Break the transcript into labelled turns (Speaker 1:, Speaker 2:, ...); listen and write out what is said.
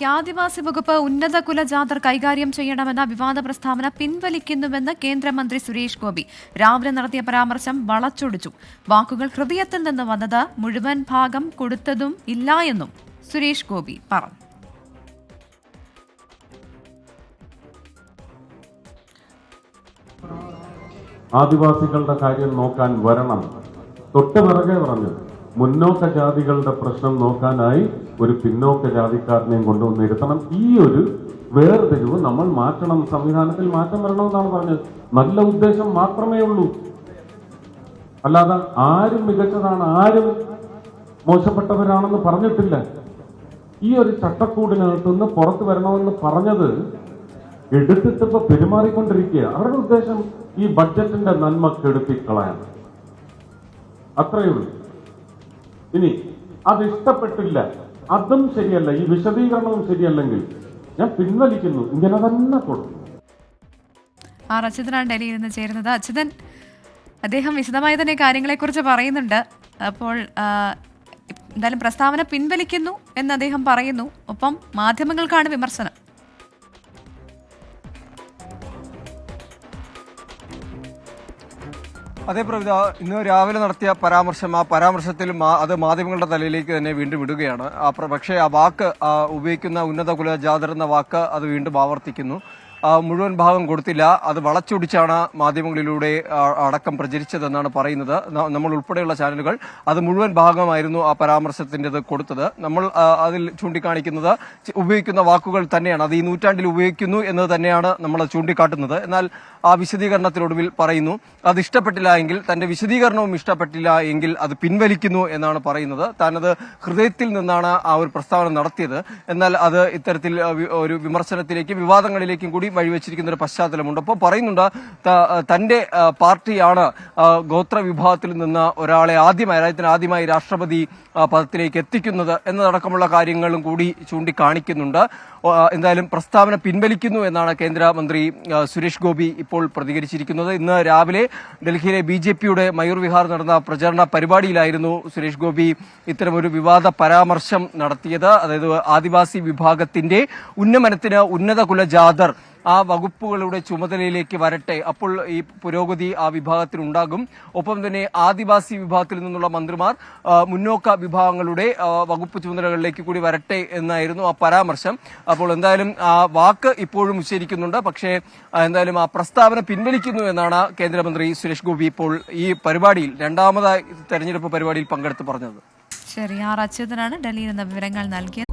Speaker 1: ആദിവാസി വകുപ്പ് ഉന്നത കുലജാതർ കൈകാര്യം ചെയ്യണമെന്ന വിവാദ പ്രസ്താവന പിൻവലിക്കുന്നുവെന്ന് കേന്ദ്രമന്ത്രി സുരേഷ് ഗോപി. രാവിലെ നടത്തിയ പരാമർശം വളച്ചൊടിച്ചു. വാക്കുകൾ ഹൃദയത്തിൽ നിന്ന് വന്നത് മുഴുവൻ ഭാഗം കൊടുത്തതും ഇല്ല എന്നും സുരേഷ് ഗോപി പറഞ്ഞു.
Speaker 2: ആദിവാസികളുടെ കാര്യം നോക്കാൻ വരണം. തൊട്ട് പിറകെ പറഞ്ഞു മുന്നോക്ക ജാതികളുടെ പ്രശ്നം നോക്കാനായി ഒരു പിന്നോക്ക ജാതിക്കാരനെയും കൊണ്ടുവന്നിരുത്തണം ഈ ഒരു വേർതിരിവ് നമ്മൾ മാറ്റണം. സംവിധാനത്തിൽ മാറ്റം വരണമെന്നാണ് പറഞ്ഞത്. നല്ല ഉദ്ദേശം മാത്രമേ ഉള്ളൂ. അല്ലാതെ ആരും മികച്ചതാണ് ആരും മോശപ്പെട്ടവരാണെന്ന് പറഞ്ഞിട്ടില്ല. ഈ ഒരു ചട്ടക്കൂടിനകത്ത് നിന്ന് പുറത്തു വരണമെന്ന് പറഞ്ഞത് എടുത്തിട്ട് ഇപ്പൊ പെരുമാറിക്കൊണ്ടിരിക്കുക അവരുടെ ഉദ്ദേശം ഈ ബഡ്ജറ്റിന്റെ നന്മ കെടുത്തിക്കളയാണ് അത്രയേ ഉള്ളൂ. ഇനി അത് ഇഷ്ടപ്പെട്ടില്ല. അതും ശരിയല്ല. ഈ വിശദീകരണവും ശരിയല്ലെങ്കിൽ ഞാൻ പിൻവലിക്കുന്നു. ഇങ്ങനെ തന്നെ കൊടുക്കും
Speaker 1: ആർ അച്യുതനാണ് ഡൽഹിയിൽ നിന്ന് ചേരുന്നത്. അച്യുതൻ അദ്ദേഹം വിശദമായി തന്നെ കാര്യങ്ങളെക്കുറിച്ച് പറയുന്നുണ്ട്. അപ്പോൾ എന്തായാലും പ്രസ്താവന പിൻവലിക്കുന്നു എന്ന് അദ്ദേഹം പറയുന്നു. ഒപ്പം മാധ്യമങ്ങൾക്കാണ് വിമർശനം.
Speaker 3: അതേ പ്രവിത ഇന്ന് രാവിലെ നടത്തിയ പരാമർശം ആ പരാമർശത്തിൽ അത് മാധ്യമങ്ങളുടെ തലയിലേക്ക് തന്നെ വീണ്ടും ഇടുകയാണ് പക്ഷേ ആ വാക്ക് ഉപയോഗിക്കുന്ന ഉന്നത കുലജാതർ എന്ന വാക്ക് അത് വീണ്ടും ആവർത്തിക്കുന്നു. മുഴുവൻ ഭാഗം കൊടുത്തില്ല. അത് വളച്ചൊടിച്ചാണ് മാധ്യമങ്ങളിലൂടെ അടക്കം പ്രചരിച്ചതെന്നാണ് പറയുന്നത്. നമ്മൾ ഉൾപ്പെടെയുള്ള ചാനലുകൾ അത് മുഴുവൻ ഭാഗമായിരുന്നു ആ പരാമർശത്തിന്റെത് കൊടുത്തത്. നമ്മൾ അതിൽ ചൂണ്ടിക്കാണിക്കുന്നത് ഉപയോഗിക്കുന്ന വാക്കുകൾ തന്നെയാണ്. അത് ഈ നൂറ്റാണ്ടിൽ ഉപയോഗിക്കുന്നു എന്നത് തന്നെയാണ് നമ്മൾ ചൂണ്ടിക്കാട്ടുന്നത്. എന്നാൽ ആ വിശദീകരണത്തിനൊടുവിൽ പറയുന്നു അത് ഇഷ്ടപ്പെട്ടില്ല എങ്കിൽ തന്റെ വിശദീകരണവും ഇഷ്ടപ്പെട്ടില്ല എങ്കിൽ അത് പിൻവലിക്കുന്നു എന്നാണ് പറയുന്നത്. താനത് ഹൃദയത്തിൽ നിന്നാണ് ആ ഒരു പ്രസ്താവന നടത്തിയത്. എന്നാൽ അത് ഇത്തരത്തിൽ ഒരു വിമർശനത്തിലേക്കും വിവാദങ്ങളിലേക്കും കൂടി വഴിവെച്ചിരിക്കുന്ന ഒരു പശ്ചാത്തലമുണ്ട്. അപ്പോൾ പറയുന്നുണ്ട് തന്റെ പാർട്ടിയാണ് ഗോത്ര വിഭാഗത്തിൽ നിന്ന് ഒരാളെ ആദ്യമായി രാജ്യത്തിന് ആദ്യമായി രാഷ്ട്രപതി പദത്തിലേക്ക് എത്തിക്കുന്നത് എന്നതടക്കമുള്ള കാര്യങ്ങളും കൂടി ചൂണ്ടിക്കാണിക്കുന്നുണ്ട്. എന്തായാലും പ്രസ്താവന പിൻവലിക്കുന്നു എന്നാണ് കേന്ദ്രമന്ത്രി സുരേഷ് ഗോപി ഇപ്പോൾ പ്രതികരിച്ചിരിക്കുന്നത്. ഇന്ന് രാവിലെ ഡൽഹിയിലെ ബി ജെ പിയുടെ മയൂർ വിഹാർ നടന്ന പ്രചരണ പരിപാടിയിലായിരുന്നു സുരേഷ് ഗോപി ഇത്തരമൊരു വിവാദ പരാമർശം നടത്തിയത്. അതായത് ആദിവാസി വിഭാഗത്തിന്റെ ഉന്നമനത്തിന് ഉന്നത കുലജാതർ ആ വകുപ്പുകളുടെ ചുമതലയിലേക്ക് വരട്ടെ. അപ്പോൾ ഈ പുരോഗതി ആ വിഭാഗത്തിൽ ഉണ്ടാകും ഒപ്പം തന്നെ ആദിവാസി വിഭാഗത്തിൽ നിന്നുള്ള മന്ത്രിമാർ മുന്നോക്ക വിഭാഗങ്ങളുടെ വകുപ്പ് ചുമതലകളിലേക്ക് കൂടി വരട്ടെ എന്നായിരുന്നു ആ പരാമർശം. അപ്പോൾ എന്തായാലും ആ വാക്ക് ഇപ്പോഴും ഉച്ചരിക്കുന്നുണ്ട്. പക്ഷേ എന്തായാലും ആ പ്രസ്താവന പിൻവലിക്കുന്നു എന്നാണ് കേന്ദ്രമന്ത്രി സുരേഷ് ഗോപി ഇപ്പോൾ ഈ പരിപാടിയിൽ രണ്ടാമതായി തെരഞ്ഞെടുപ്പ് പരിപാടിയിൽ പങ്കെടുത്ത് പറഞ്ഞത്.
Speaker 1: ശരി ആർ അച്യുതനാണ് ഡൽഹിയിൽ നിന്ന് വിവരങ്ങൾ നൽകിയത്.